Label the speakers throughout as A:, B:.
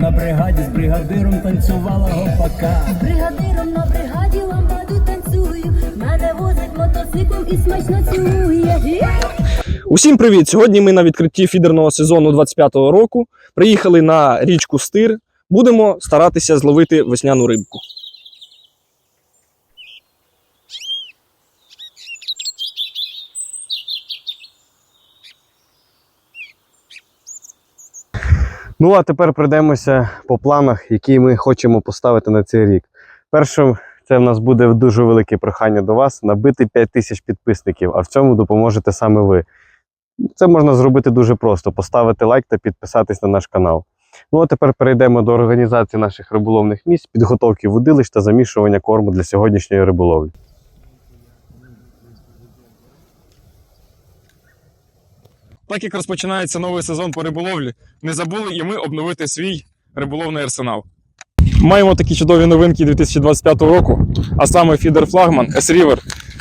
A: На бригаді з бригадиром танцювала гопака.
B: Бригадиром на бригаді ламбаду танцюю. Мене возить мотоциклом і смачно цілує.
C: Усім привіт! Сьогодні ми на відкритті фідерного сезону 25-го року приїхали на річку Стир. Будемо старатися зловити весняну рибку.
D: Ну а тепер пройдемося по планах, які ми хочемо поставити на цей рік. Першим, це в нас буде дуже велике прохання до вас набити 5 тисяч підписників, а в цьому допоможете саме ви. Це можна зробити дуже просто: поставити лайк та підписатись на наш канал. Ну а тепер перейдемо до організації наших риболовних місць, підготовки вудилищ та замішування корму для сьогоднішньої риболовлі.
E: Так як розпочинається новий сезон по риболовлі, не забули і ми обновити свій риболовний арсенал. Маємо такі чудові новинки 2025 року, а саме фідер флагман S-River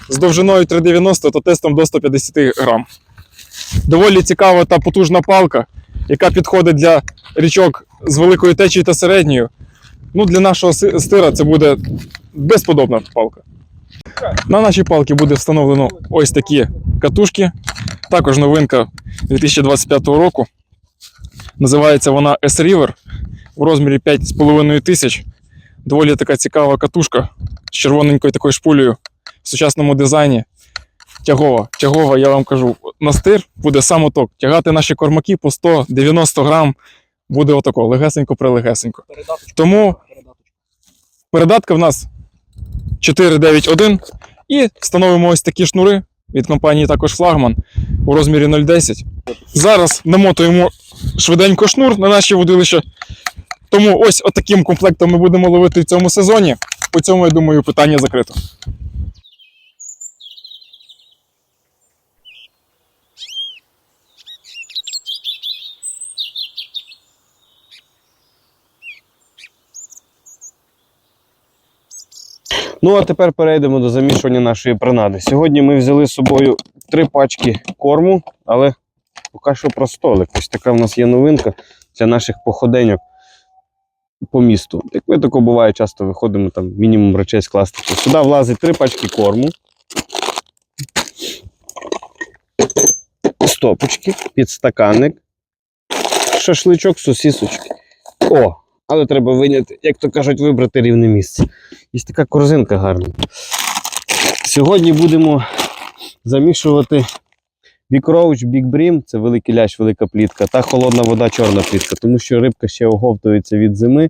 E: з довжиною 390 та тестом до 150 грам. Доволі цікава та потужна палка, яка підходить для річок з великою течією та середньою. Ну, для нашого стира це буде безподобна палка. На нашій палці буде встановлено ось такі катушки. Також новинка 2025 року. Називається вона S-River в розмірі 5,5 тисяч. Доволі така цікава катушка з червоненькою такою шпулею в сучасному дизайні. Тягова. Тягова, я вам кажу, на стир буде самоток. Тягати наші кормаки по 190 грам буде отако, легесенько-прилегесенько. Тому передатка в нас 491 і встановимо ось такі шнури від компанії також флагман у розмірі 0,10. Зараз намотуємо швиденько шнур на наші водилища. Тому ось отаким комплектом ми будемо ловити в цьому сезоні. По цьому, я думаю, питання закрито.
D: Ну, а тепер перейдемо до замішування нашої принади. Сьогодні ми взяли з собою три пачки корму, але поки що про столик. Ось така в нас є новинка для наших походеньок по місту. Як ви тако буває, часто виходимо там мінімум речей скласти. Сюди влазить три пачки корму. Стопочки, підстаканник, шашличок, сосісочки. О! Але треба виняти, як то кажуть, вибрати рівне місце. Є така корзинка гарна. Сьогодні будемо замішувати Big Brim, це великий лящ, велика плітка, та холодна вода, чорна плітка, тому що рибка ще оговтується від зими,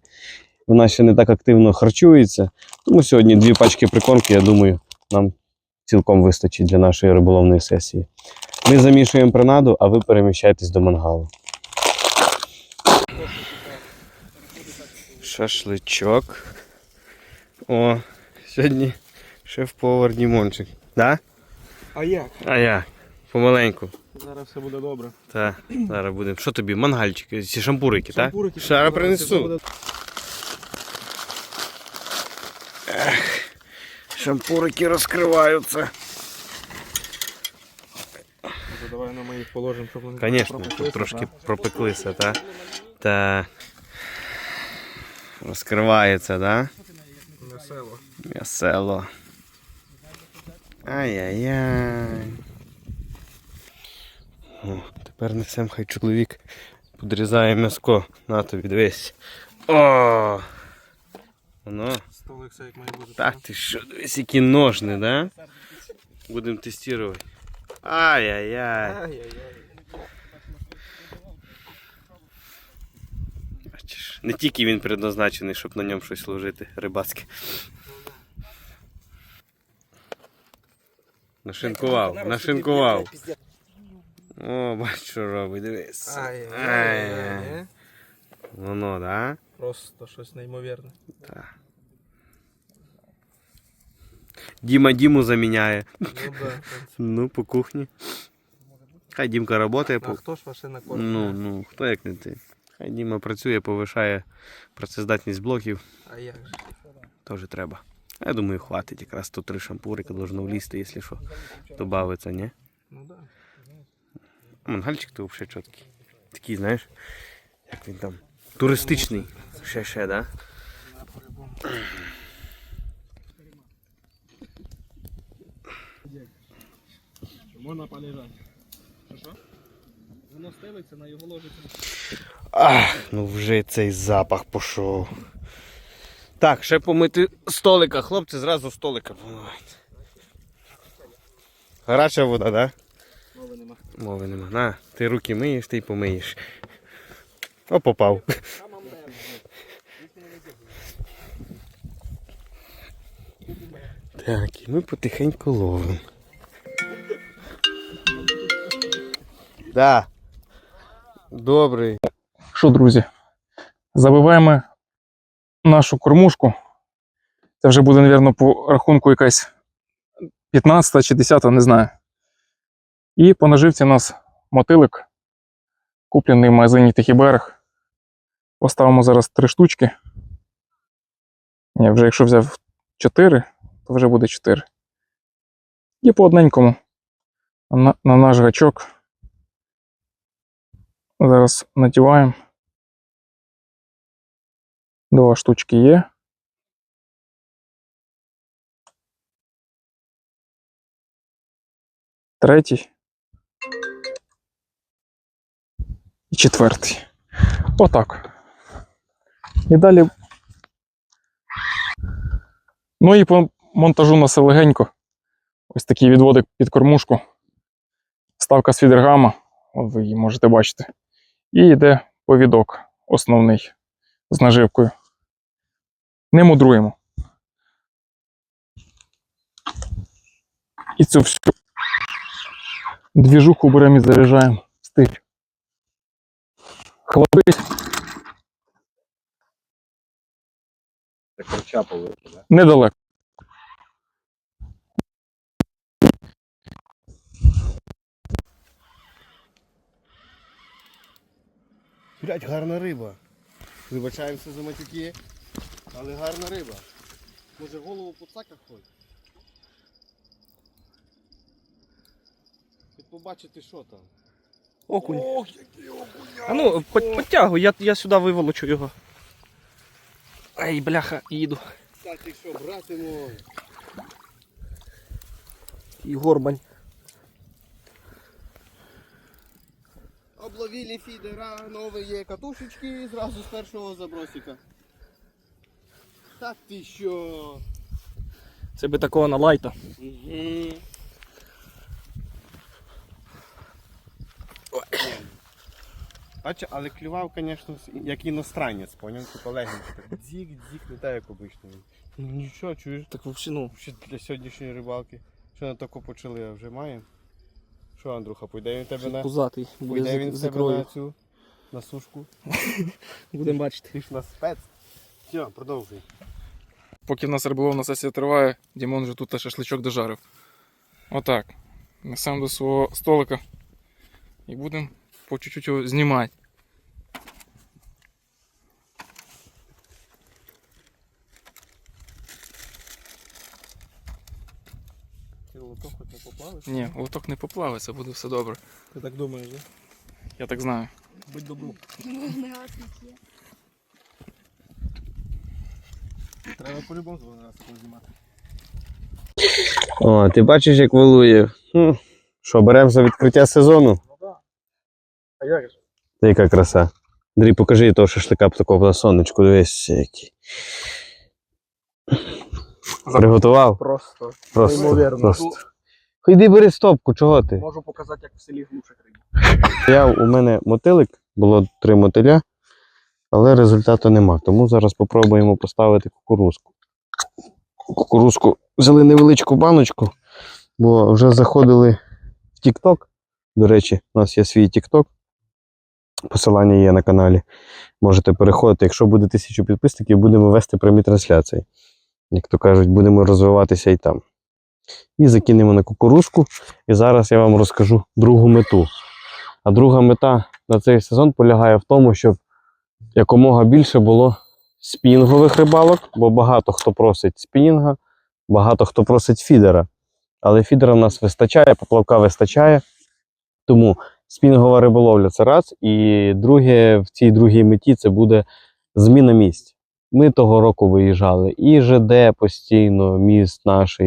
D: вона ще не так активно харчується. Тому сьогодні дві пачки прикормки, я думаю, нам цілком вистачить для нашої риболовної сесії. Ми замішуємо принаду, а ви переміщайтесь до мангалу. Шашличок. О, сьогодні шеф-повар Дімончик. Да?
C: А як?
D: А я. Помаленьку.
C: Зараз все буде добре.
D: Так, зараз будемо. Що тобі? Мангальчики, ці шампурики, так?
C: Шампурики.
D: Зараз принесу. Ех, шампурики розкриваються.
C: Давай на моїх положимо, щоб вони
D: Звісно, тут трошки пропеклися, так? Так. Розкривається, так?
C: Весело.
D: Весело. Ай-яй-яй. Тепер несем, хай чоловік подрізає м'яско. На тобі, дивись. О! Воно. Так ти що, дивись, які ножни, да? Будемо тестувати. Ай-яй-яй. Бачиш, не тільки він предназначений, щоб на ньому щось ложити, рибацьке. Нашинкував, нашинкував. О, бач, що робить, дивись. Ай-яй-яй. Воно, да?
C: Просто щось неймовірне.
D: Діма Діму заміняє.
C: Ну да.
D: Ну, по кухні. Хай Дімка працює
C: А
D: по.
C: хто ж машина кормить?
D: Ну, ну, хто як не ти. Хай Діма працює, повишає працездатність блоків,
C: А як же?
D: теж треба. Я думаю, хватить. Якраз тут три шампурика должно влізти, якщо що, добавиться, ні?
C: Ну да.
D: Мангальчик то взагалі чіткий. Такий, знаєш, як він там Туристичний. Ще ще, да?
C: Можна полежати. Що? Воно стелиться на його ложиться.
D: Ах, ну вже цей запах пішов. Так, ще помити столика. Хлопці, зразу столика помивають. Гаряча вода, да?
C: Мови нема.
D: Мови нема. На, ти руки миєш, ти й помиєш. О, попав. Так, і ми потихеньку ловимо. Да. Добрий.
E: Що, друзі, забиваємо нашу кормушку. Це вже буде, мабуть, по рахунку якась 15 чи 10, не знаю. І по наживці у нас мотилик, куплений в магазині Тихий. Поставимо зараз три штучки. Ні, вже якщо взяв 4, то вже буде 4. І по одненькому на, на наш гачок. Зараз надіваємо. Два штучки є. Третій. І четвертий. Отак. І далі. Ну і по монтажу на легенько. Ось такий відводик під кормушку. Ставка з фідергама. От ви її можете бачити. І йде повідок основний з наживкою. Не мудруємо. І цю всю двіжуху беремо і заряджаємо стиль. Хлопець
D: Так корча
E: недалеко.
D: Блять, гарна риба. Вибачаємося за матюки, але гарна риба. Може голову по цаках ходить? Хоч побачити, що там.
C: Окунь. А ну, по- підтягуй, я, я сюди виволочу його. Ай, бляха, їду.
D: Та ти що, братимо?
C: І горбань.
D: Обловили фідера, нові катушечки зразу з першого забросика. Та ти що?
C: Це би такого на лайта.
D: Угу. Бачу, але клював, звісно, як іностранець, поняв? Типу легенько. так Дзік, дзік, не так, як обично. Ну нічого, чуєш?
C: Так взагалі, ну.
D: Ще для сьогоднішньої рибалки. Що на тако почали, а вже маємо. Що, Андруха, пойде він в тебе на.
C: Пузатий. Буде
D: Пойде він
C: з,
D: в тебе на цю на сушку.
C: Будемо бачити.
D: Ти ж на спец. Все, продовжуй.
E: Поки в нас риболовна сесія триває, Дімон вже тут шашличок дожарив. Отак. Несемо до свого столика і будемо по чуть-чуть його знімати.
D: Ти лото хоч не поплавиш?
E: Ні, лоток не поплавиться, буде все добре.
C: Ти так думаєш, да?
E: Я так знаю.
C: Будь добру. Треба по-любому раз такого знімати.
D: О, ти бачиш, як вилує. Хм. Що, беремо за відкриття сезону?
C: А як же?
D: Та яка краса. Андрій, покажи того шашлика б такого на сонечку, дивись який. Приготував?
C: Просто.
D: Просто.
C: Неймовірно.
D: просто. Йди бери стопку, чого ти?
C: Можу показати, як в селі глушать рибу.
D: Я, у мене мотилик, було три мотиля, але результату нема. Тому зараз спробуємо поставити кукурузку. Кукурузку взяли невеличку баночку, бо вже заходили в TikTok. До речі, у нас є свій TikTok. Посилання є на каналі. Можете переходити. Якщо буде тисячу підписників, будемо вести прямі трансляції. Як то кажуть, будемо розвиватися і там. І закинемо на кукурузку. І зараз я вам розкажу другу мету. А друга мета на цей сезон полягає в тому, щоб якомога більше було спінінгових рибалок, бо багато хто просить спінінга, багато хто просить фідера. Але фідера в нас вистачає, поплавка вистачає. Тому спінгова риболовля це раз. І друге, в цій другій меті це буде зміна місць. Ми того року виїжджали і ЖД постійно, міст наш,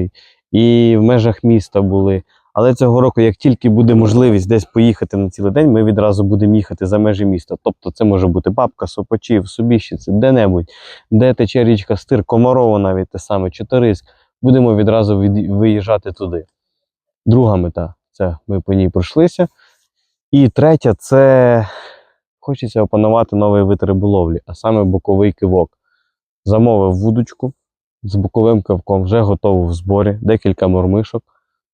D: і в межах міста були. Але цього року, як тільки буде можливість десь поїхати на цілий день, ми відразу будемо їхати за межі міста. Тобто це може бути Бабка, Сопочів, Собіщиці, де-небудь, де тече річка Стир, Комарова навіть те саме, Чотириськ. Будемо відразу від... виїжджати туди. Друга мета це ми по ній пройшлися. І третя це хочеться опанувати новий вид риболовлі, а саме боковий кивок. Замовив вудочку з боковим кивком, вже готову в зборі, декілька мормишок.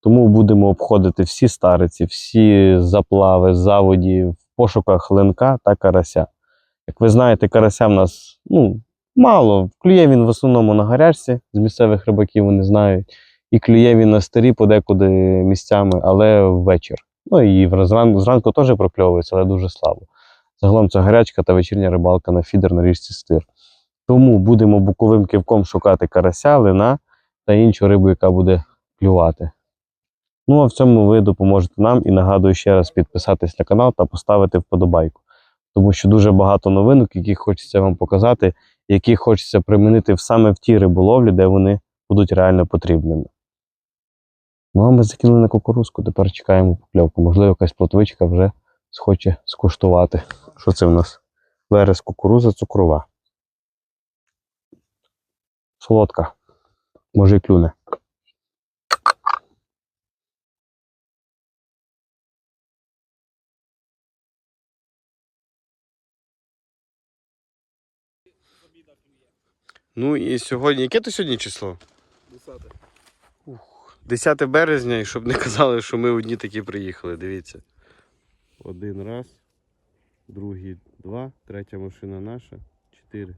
D: Тому будемо обходити всі стариці, всі заплави, заводі в пошуках ленка та карася. Як ви знаєте, карася в нас ну, мало. Клює він в основному на гарячці, з місцевих рибаків вони знають. І клює він на старі подекуди місцями, але ввечір. Ну і зранку, зранку теж прокльовується, але дуже слабо. Загалом це гарячка та вечірня рибалка на фідер на річці стир. Тому будемо боковим кивком шукати карася, лина та іншу рибу, яка буде клювати. Ну а в цьому ви допоможете нам і нагадую ще раз підписатись на канал та поставити вподобайку. Тому що дуже багато новинок, які хочеться вам показати, які хочеться примінити саме в ті риболовлі, де вони будуть реально потрібними. Ну а ми закинули на кукурузку, тепер чекаємо покльовку. Можливо, якась плотвичка вже схоче скуштувати. Що це в нас? Верес кукуруза цукрова. Солодка. Може й клюне. Ну і сьогодні, яке то сьогодні число? 10. Ух, 10 березня, і щоб не казали, що ми одні такі приїхали. Дивіться. Один раз, другий два, третя машина наша, чотири.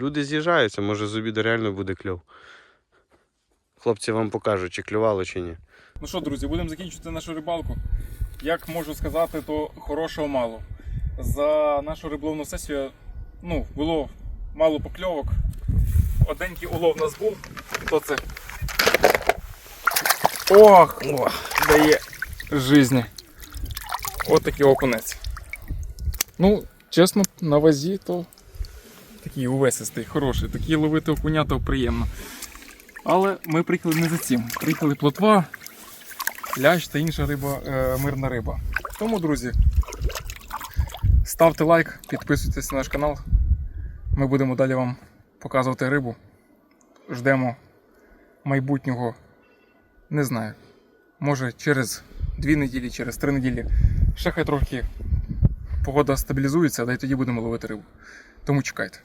D: Люди з'їжджаються, може з обіду реально буде кльов. Хлопці вам покажуть, чи клювало, чи ні.
E: Ну що, друзі, будемо закінчувати нашу рибалку. Як можу сказати, то хорошого мало. За нашу риболовну сесію ну, було мало покльовок. Оденький улов у нас був. Хто це? Ох, о, дає жизни. От такий окунець. Ну, чесно, на вазі то такий увесистий, хороший. Такий ловити окуня то приємно. Але ми приїхали не за цим. Приїхали плотва, лящ та інша риба, е, мирна риба. Тому, друзі, ставте лайк, підписуйтесь на наш канал. Ми будемо далі вам показувати рибу. Ждемо майбутнього, не знаю, може через дві неділі, через три неділі. Ще хай трохи погода стабілізується, да й тоді будемо ловити рибу. Тому чекайте.